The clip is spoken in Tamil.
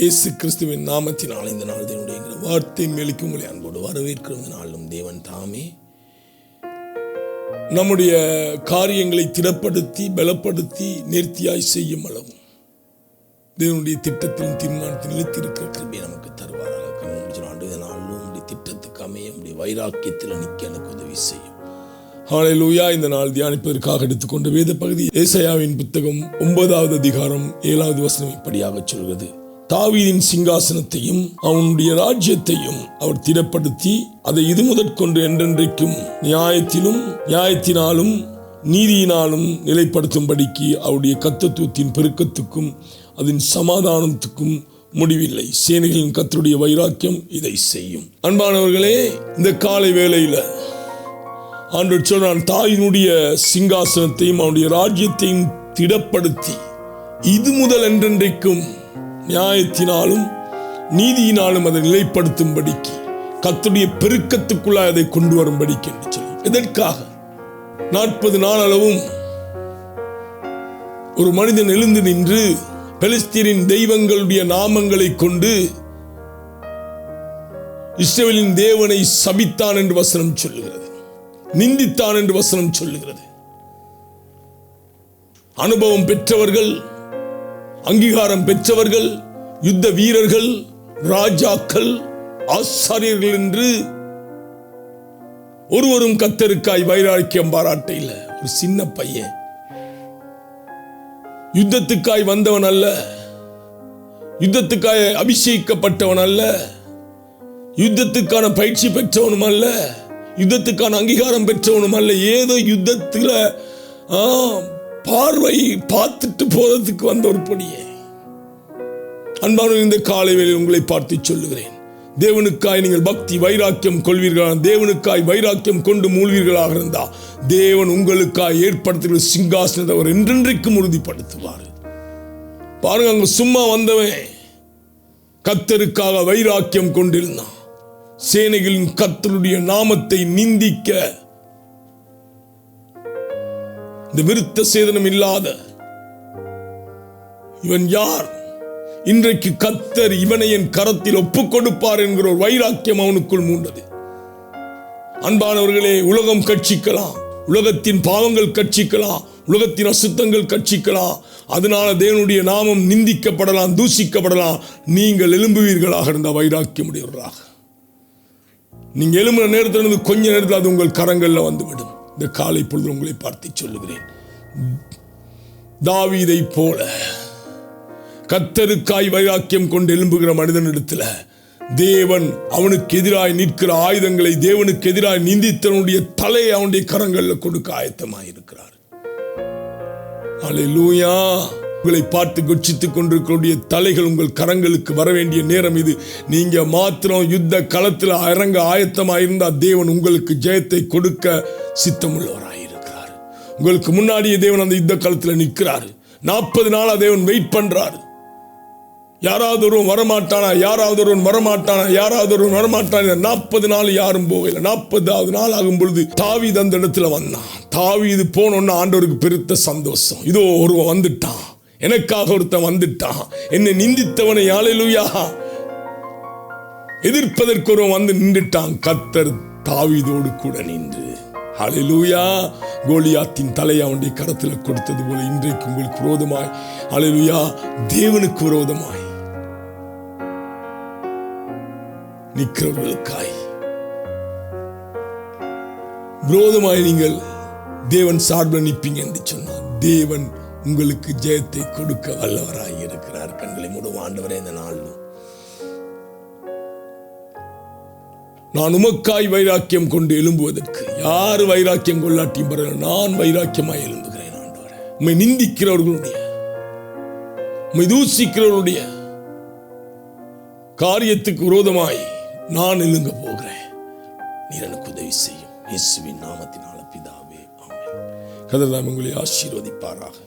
இயேசு கிறிஸ்துவின் நாமத்தினால் இந்த நாள் தேவனுடைய வார்த்தையின் மேலுக்கு உங்களை அன்போடு வரவேற்கிற இந்த நாளும் தேவன் தாமே. நம்முடைய காரியங்களை திடப்படுத்தி பலப்படுத்தி நேர்த்தியாய் செய்யும் அளவும் தேவனுடைய திட்டத்திலும் தீர்மானத்தில் நிலைத்திருக்கிற கிருபையை நமக்கு தருவாராக. கண்ணு ஆண்டு இந்த நாளிலும் உங்களுடைய திட்டத்துக்கு அமைய உங்களுடைய வைராக்கியத்தில் நிற்க எனக்கு உதவி செய்யும். ஹalleluya இந்த நாள் தியானிப்பதற்காக எடுத்துக்கொண்ட வேத பகுதி ஏசையாவின் புத்தகம் ஒன்பதாவது அதிகாரம் ஏழாவது வசனம் இப்படியாக சொல்கிறது. தாவீதின் சிங்காசனத்தையும் அவனுடைய ராஜ்யத்தையும் அவர் திடப்படுத்தி அதை இது முதற்கொண்டு என்றென்றைக்கும் நியாயத்திலும் நியாயத்தினாலும் நீதியினாலும் நிலைப்படுத்தும்படிக்கு அவருடைய கத்தத்துவத்தின் பெருக்கத்துக்கும் அதன் சமாதானத்துக்கும் முடிவில்லை. சேனைகளின் கத்தருடைய வைராக்கியம் இதை செய்யும். அன்பானவர்களே இந்த காலை வேளையில் ஆண்டு சொன்னான் தாயினுடைய சிங்காசனத்தையும் அவனுடைய ராஜ்யத்தையும் திடப்படுத்தி இது முதல் என்றென்றைக்கும் நியாயத்தினாலும் நீதியினாலும் அதை நிலைப்படுத்தும்படிக்கு கத்துடைய பெருக்கத்துக்குள்ளாய் அதை கொண்டு வரும்படிக்கு என்று சொல்லி. இதற்காக நாற்பது நாள் அளவும் ஒரு மனிதன் எழுந்து நின்று பெலிஸ்தீனின் தெய்வங்களுடைய நாமங்களை கொண்டு இஸ்ரேலின் தேவனை சபித்தான் என்று வசனம் சொல்லுகிறது. நிந்தித்தான் என்று வசனம் சொல்லுகிறது. அனுபவம் பெற்றவர்கள் அங்கீகாரம் பெற்றவர்கள் யுத்த வீரர்கள் ராஜாக்கள் ஆசாரியர்கள் என்று ஒருவரும் கத்தருக்காய் வைராக்கியம் பாராட்ட இல்லை ஒரு சின்ன பையன். யுத்தத்துக்காய் வந்தவன் அல்ல. யுத்தத்துக்காய் அபிஷேகிக்கப்பட்டவன் அல்ல. யுத்தத்துக்கான பயிற்சி பெற்றவனும் அல்ல. யுத்தத்துக்கான அங்கீகாரம் பெற்றவனும் அல்ல. ஏதோ யுத்தத்தில் ஆ, பார்வை பார்த்துட்டு போறதுக்கு வந்த ஒரு பொடியே. அன்பான இந்த காலை வேளையில் உங்களை பார்த்து சொல்லுகிறேன். தேவனுக்காய் நீங்கள் பக்தி வைராக்கியம் கொள்வீர்களா தேவனுக்காய் வைராக்கியம் கொண்டு மூழ்வீர்களாக இருந்தா தேவன் உங்களுக்காய் ஏற்படுத்துகிற சிங்காசனத்தை அவர் என்றென்றைக்கும் உறுதிப்படுத்துவார். பாருங்க அங்க சும்மா வந்தவன் கத்தருக்காக வைராக்கியம் கொண்டிருந்தான். சேனைகளின் கத்தருடைய நாமத்தை நிந்திக்க இந்த விருத்த சேதனம் இல்லாத இவன் யார்? இன்றைக்கு கத்தர் இவனை என் கரத்தில் ஒப்புக் கொடுப்பார் என்கிற ஒரு வைராக்கியம் அவனுக்குள் மூண்டது. அன்பானவர்களே உலகம் கட்சிக்கலாம். உலகத்தின் பாவங்கள் கட்சிக்கலாம். உலகத்தின் அசுத்தங்கள் கட்சிக்கலாம். அதனால தேவனுடைய நாமம் நிந்திக்கப்படலாம் தூசிக்கப்படலாம் நீங்கள் எழும்புவீர்களாக இருந்த வைராக்கியம் உடையவர்களாக நீங்க எழும்புற நேரத்தில் இருந்து கொஞ்ச நேரத்தில் அது உங்கள் கரங்கள்ல வந்துவிடும். இந்த காலை பொழுது உங்களை பார்த்து சொல்லுகிறேன். தாவீதை போல கத்தருக்காய் வைராக்கியம் கொண்டு எழும்புகிற மனிதனிடத்துல தேவன் அவனுக்கு எதிராய் நிற்கிற ஆயுதங்களை தேவனுக்கு எதிராய் நிந்தித்தனுடைய தலையை அவனுடைய கரங்களில் கொடுக்க ஆயத்தமாக இருக்கிறார் அல்லேலூயா உங்களை பார்த்து கொச்சித்துக் கொண்டிருக்கக்கூடிய தலைகள் உங்கள் கரங்களுக்கு வர வேண்டிய நேரம் இது. நீங்க மாத்திரம் யுத்த களத்தில் இறங்க ஆயத்தமாயிருந்தா தேவன் உங்களுக்கு ஜெயத்தை கொடுக்க சித்தமுள்ளவராயிருக்கிறார். உங்களுக்கு முன்னாடியே தேவன் அந்த யுத்த களத்தில் நிற்கிறார். நாற்பது நாளா தேவன் வெயிட் பண்றாரு. யாராவது ஒருவன் வரமாட்டானா? யாராவது ஒருவன் வரமாட்டானா? யாராவது ஒருவன் வரமாட்டானா நாற்பது நாள் யாரும் போகல. நாற்பதாவது நாள் ஆகும் பொழுது தாவி அந்த இடத்துல வந்தான். தாவி இது போனோன்னு ஆண்டவருக்கு பெருத்த சந்தோஷம். இதோ ஒருவன் வந்துட்டான். எனக்காக ஒருத்தன் வந்துட்டான் என்னை நிந்தித்தவனை யாழிலுயா எதிர்ப்பதற்கு ஒருவன் வந்து நின்றுட்டான். கத்தர் தாவிதோடு கூட நின்று. ஹalleluya கோலியாத்தின் தலையை அவனுடைய கரத்தில் கொடுத்தது போல இன்றைக்கு உங்களுக்கு விரோதமாய். ஹalleluya தேவனுக்கு விரோதமாய். நிற்கிறவர்களுக்காய். விரோதமாய் நீங்கள் தேவன் சார்பில் நிற்பீங்க என்று சொன்னார். தேவன் உங்களுக்கு ஜெயத்தை கொடுக்க வல்லவராய் இருக்கிறார். கண்களை மூடும் ஆண்டவரே இந்த நாளிலும். நான் உமக்காய் வைராக்கியம் கொண்டு எழும்புவதற்கு யார் வைராக்கியம் கொள்ளாட்டியும் பரவாயில்லை நான் வைராக்கியமாய் எழும்புகிறேன் ஆண்டவரே. உண்மை நிந்திக்கிறவர்களுடைய உண்மை தூசிக்கிறவர்களுடைய காரியத்துக்கு விரோதமாய் நான் எழுங்க போகிறேன். நீர் எனக்கு உதவி செய்யும். இயேசுவின் நாமத்தினால பிதாவே ஆமென். கதிரதாம் உங்களை ஆசீர்வதிப்பாராக.